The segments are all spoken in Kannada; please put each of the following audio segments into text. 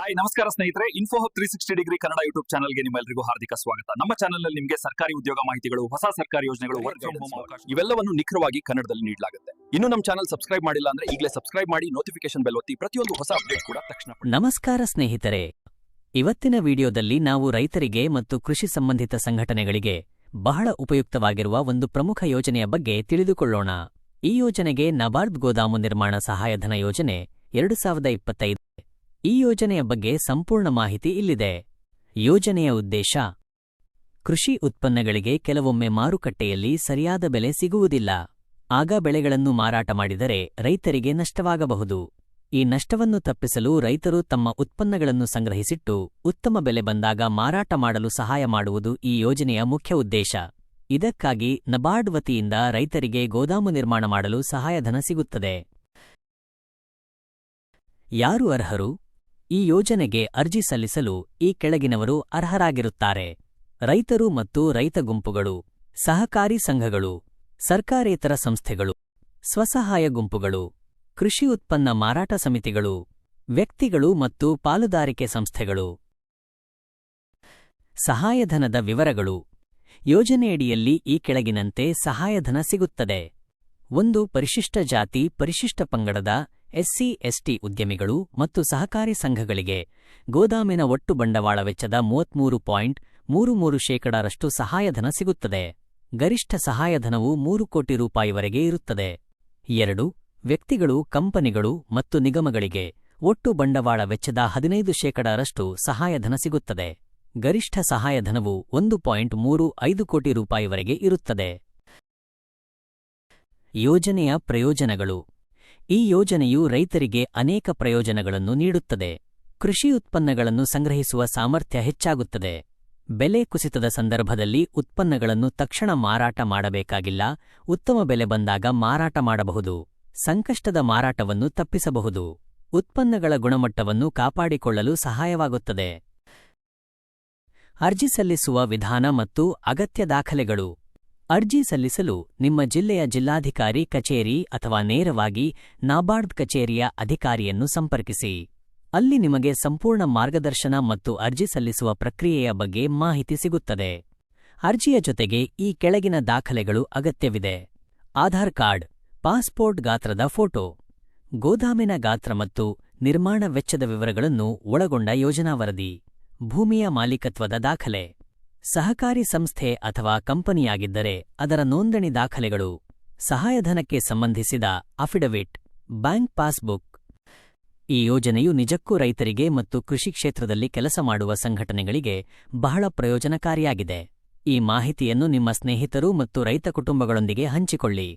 ಹಾಯ್ ನಮಸ್ಕಾರ ಸ್ನೇಹಿತರೆ. Info hub three sixty degree Kannada YouTube ಚಾನಲ್ಗೆ ನಿಮ್ಮೆಲ್ಲರಿಗೂ ಹಾರ್ದಿಕ ಸ್ವಾಗತ. ನಮ್ಮ ಚಾನಲ್ನಲ್ಲಿ ನಿಮಗೆ ಸರ್ಕಾರಿ ಉದ್ಯೋಗ ಮಾಹಿತಿಗಳು ಹೊಸ ಸರ್ಕಾರಿ ಯೋಜನೆಗಳು ವರ್ಕ್ ಫ್ರಮ್ ಹೋಮ್ ಅವಕಾಶ ಇವೆಲ್ಲವನ್ನು ನಿಖರವಾಗಿ ಕನ್ನಡದಲ್ಲಿ ನೀಡಲಾಗುತ್ತೆ. ಇನ್ನು ನಮ್ಮ ಚಾನಲ್ ಸಬ್ಸ್ಕ್ರೈಬ್ ಮಾಡಿಲ್ಲ ಅಂದ್ರೆ ಈಗಲೇ ಸಬ್ಸ್ಕ್ರೈಬ್ ಮಾಡಿ ನೋಟಿಫಿಕೇಶನ್ ಬೆಲ್ ಒತ್ತಿ ಪ್ರತಿಯೊಂದು ಹೊಸ ಅಪ್ಡೇಟ್ ಕೂಡ ತಕ್ಷಣ ಪಡೆಯಿರಿ. ನಮಸ್ಕಾರ ಸ್ನೇಹಿತರೆ. ಇವತ್ತಿನ ವಿಡಿಯೋದಲ್ಲಿ ನಾವು ರೈತರಿಗೆ ಮತ್ತು ಕೃಷಿ ಸಂಬಂಧಿತ ಸಂಘಟನೆಗಳಿಗೆ ಬಹಳ ಉಪಯುಕ್ತವಾಗಿರುವ ಒಂದು ಪ್ರಮುಖ ಯೋಜನೆಯ ಬಗ್ಗೆ ತಿಳಿದುಕೊಳ್ಳೋಣ. ಈ ಯೋಜನೆಗೆ ನಬಾರ್ಡ್ ಗೋದಾಮು ನಿರ್ಮಾಣ ಸಹಾಯಧನ ಯೋಜನೆ ಎರಡು ಸಾವಿರದ ಇಪ್ಪತ್ತೈದು ಈ ಯೋಜನೆಯ ಬಗ್ಗೆ ಸಂಪೂರ್ಣ ಮಾಹಿತಿ ಇಲ್ಲಿದೆ. ಯೋಜನೆಯ ಉದ್ದೇಶ, ಕೃಷಿ ಉತ್ಪನ್ನಗಳಿಗೆ ಕೆಲವೊಮ್ಮೆ ಮಾರುಕಟ್ಟೆಯಲ್ಲಿ ಸರಿಯಾದ ಬೆಲೆ ಸಿಗುವುದಿಲ್ಲ. ಆಗ ಬೆಳೆಗಳನ್ನು ಮಾರಾಟ ಮಾಡಿದರೆ ರೈತರಿಗೆ ನಷ್ಟವಾಗಬಹುದು. ಈ ನಷ್ಟವನ್ನು ತಪ್ಪಿಸಲು ರೈತರು ತಮ್ಮ ಉತ್ಪನ್ನಗಳನ್ನು ಸಂಗ್ರಹಿಸಿಟ್ಟು ಉತ್ತಮ ಬೆಲೆ ಬಂದಾಗ ಮಾರಾಟ ಮಾಡಲು ಸಹಾಯ ಮಾಡುವುದು ಈ ಯೋಜನೆಯ ಮುಖ್ಯ ಉದ್ದೇಶ. ಇದಕ್ಕಾಗಿ ನಬಾರ್ಡ್ ವತಿಯಿಂದ ರೈತರಿಗೆ ಗೋದಾಮು ನಿರ್ಮಾಣ ಮಾಡಲು ಸಹಾಯಧನ ಸಿಗುತ್ತದೆ. ಯಾರು ಅರ್ಹರು? ಈ ಯೋಜನೆಗೆ ಅರ್ಜಿ ಸಲ್ಲಿಸಲು ಈ ಕೆಳಗಿನವರು ಅರ್ಹರಾಗಿರುತ್ತಾರೆ. ರೈತರು ಮತ್ತು ರೈತ ಗುಂಪುಗಳು, ಸಹಕಾರಿ ಸಂಘಗಳು, ಸರ್ಕಾರೇತರ ಸಂಸ್ಥೆಗಳು, ಸ್ವಸಹಾಯ ಗುಂಪುಗಳು, ಕೃಷಿ ಉತ್ಪನ್ನ ಮಾರಾಟ ಸಮಿತಿಗಳು, ವ್ಯಕ್ತಿಗಳು ಮತ್ತು ಪಾಲುದಾರಿಕೆ ಸಂಸ್ಥೆಗಳು. ಸಹಾಯಧನದ ವಿವರಗಳು. ಯೋಜನೆಯಡಿಯಲ್ಲಿ ಈ ಕೆಳಗಿನಂತೆ ಸಹಾಯಧನ ಸಿಗುತ್ತದೆ. ಒಂದು ಪರಿಶಿಷ್ಟ ಜಾತಿ ಪರಿಶಿಷ್ಟ ಪಂಗಡದ ಎಸ್ಸಿ, ಎಸ್ಟಿ ಉದ್ಯಮಿಗಳು ಮತ್ತು ಸಹಕಾರಿ ಸಂಘಗಳಿಗೆ ಗೋದಾಮಿನ ಒಟ್ಟು ಬಂಡವಾಳ ವೆಚ್ಚದ ಮೂವತ್ಮೂರು ಪಾಯಿಂಟ್ ಮೂರು ಮೂರು ಶೇಕಡಾರಷ್ಟು ಸಹಾಯಧನ ಸಿಗುತ್ತದೆ. ಗರಿಷ್ಠ ಸಹಾಯಧನವು ಮೂರು ಕೋಟಿ ರೂಪಾಯಿವರೆಗೆ ಇರುತ್ತದೆ. ಎರಡು, ವ್ಯಕ್ತಿಗಳು, ಕಂಪನಿಗಳು ಮತ್ತು ನಿಗಮಗಳಿಗೆ ಒಟ್ಟು ಬಂಡವಾಳ ವೆಚ್ಚದ ಹದಿನೈದು ಶೇಕಡಾರಷ್ಟು ಸಹಾಯಧನ ಸಿಗುತ್ತದೆ. ಗರಿಷ್ಠ ಸಹಾಯಧನವು ಒಂದು ಪಾಯಿಂಟ್ ಮೂರು ಐದು ಕೋಟಿ ರೂಪಾಯಿವರೆಗೆ ಇರುತ್ತದೆ. ಯೋಜನೆಯ ಪ್ರಯೋಜನಗಳು. ಈ ಯೋಜನೆಯು ರೈತರಿಗೆ ಅನೇಕ ಪ್ರಯೋಜನಗಳನ್ನು ನೀಡುತ್ತದೆ. ಕೃಷಿ ಉತ್ಪನ್ನಗಳನ್ನು ಸಂಗ್ರಹಿಸುವ ಸಾಮರ್ಥ್ಯ ಹೆಚ್ಚಾಗುತ್ತದೆ. ಬೆಲೆ ಕುಸಿತದ ಸಂದರ್ಭದಲ್ಲಿ ಉತ್ಪನ್ನಗಳನ್ನು ತಕ್ಷಣ ಮಾರಾಟ ಮಾಡಬೇಕಾಗಿಲ್ಲ. ಉತ್ತಮ ಬೆಲೆ ಬಂದಾಗ ಮಾರಾಟ ಮಾಡಬಹುದು. ಸಂಕಷ್ಟದ ಮಾರಾಟವನ್ನು ತಪ್ಪಿಸಬಹುದು. ಉತ್ಪನ್ನಗಳ ಗುಣಮಟ್ಟವನ್ನು ಕಾಪಾಡಿಕೊಳ್ಳಲು ಸಹಾಯವಾಗುತ್ತದೆ. ಅರ್ಜಿ ಸಲ್ಲಿಸುವ ವಿಧಾನ ಮತ್ತು ಅಗತ್ಯ ದಾಖಲೆಗಳು. ಅರ್ಜಿ ಸಲ್ಲಿಸಲು ನಿಮ್ಮ ಜಿಲ್ಲೆಯ ಜಿಲ್ಲಾಧಿಕಾರಿ ಕಚೇರಿ ಅಥವಾ ನೇರವಾಗಿ ನಾಬಾರ್ಡ್ ಕಚೇರಿಯ ಅಧಿಕಾರಿಯನ್ನು ಸಂಪರ್ಕಿಸಿ. ಅಲ್ಲಿ ನಿಮಗೆ ಸಂಪೂರ್ಣ ಮಾರ್ಗದರ್ಶನ ಮತ್ತು ಅರ್ಜಿ ಸಲ್ಲಿಸುವ ಪ್ರಕ್ರಿಯೆಯ ಬಗ್ಗೆ ಮಾಹಿತಿ ಸಿಗುತ್ತದೆ. ಅರ್ಜಿಯ ಜೊತೆಗೆ ಈ ಕೆಳಗಿನ ದಾಖಲೆಗಳು ಅಗತ್ಯವಿದೆ. ಆಧಾರ್ ಕಾರ್ಡ್, ಪಾಸ್ಪೋರ್ಟ್ ಗಾತ್ರದ ಫೋಟೋ, ಗೋದಾಮಿನ ಗಾತ್ರ ಮತ್ತು ನಿರ್ಮಾಣ ವೆಚ್ಚದ ವಿವರಗಳನ್ನು ಒಳಗೊಂಡ ಯೋಜನಾ ವರದಿ, ಭೂಮಿಯ ಮಾಲೀಕತ್ವದ ದಾಖಲೆ. ಸಹಕಾರಿ ಸಂಸ್ಥೆ ಅಥವಾ ಕಂಪನಿಯಾಗಿದ್ದರೆ ಅದರ ನೋಂದಣಿ ದಾಖಲೆಗಳು ಸಹಾಯಧನಕ್ಕೆ ಸಂಬಂಧಿಸಿದ ಅಫಿಡವಿಟ್, ಬ್ಯಾಂಕ್ ಪಾಸ್ಬುಕ್. ಈ ಯೋಜನೆಯು ನಿಜಕ್ಕೂ ರೈತರಿಗೆ ಮತ್ತು ಕೃಷಿ ಕ್ಷೇತ್ರದಲ್ಲಿ ಕೆಲಸ ಮಾಡುವ ಸಂಘಟನೆಗಳಿಗೆ ಬಹಳ ಪ್ರಯೋಜನಕಾರಿಯಾಗಿದೆ. ಈ ಮಾಹಿತಿಯನ್ನು ನಿಮ್ಮ ಸ್ನೇಹಿತರು ಮತ್ತು ರೈತ ಕುಟುಂಬಗಳೊಂದಿಗೆ ಹಂಚಿಕೊಳ್ಳಿ.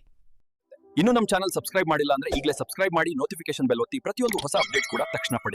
ಇನ್ನು ನಮ್ಮ ಚಾನಲ್ ಸಬ್ಸ್ಕ್ರೈಬ್ ಮಾಡಿಲ್ಲ ಅಂದ್ರೆ ಈಗಲೇ ಸಬ್ಸ್ಕ್ರೈಬ್ ಮಾಡಿ ನೋಟಿಫಿಕೇಶನ್ ಬೆಲ್ ಒತ್ತಿ ಪ್ರತಿಯೊಂದು ಹೊಸ ಅಪ್ಡೇಟ್ ಕೂಡ ತಕ್ಷಣ ಪಡೆಯಿರಿ.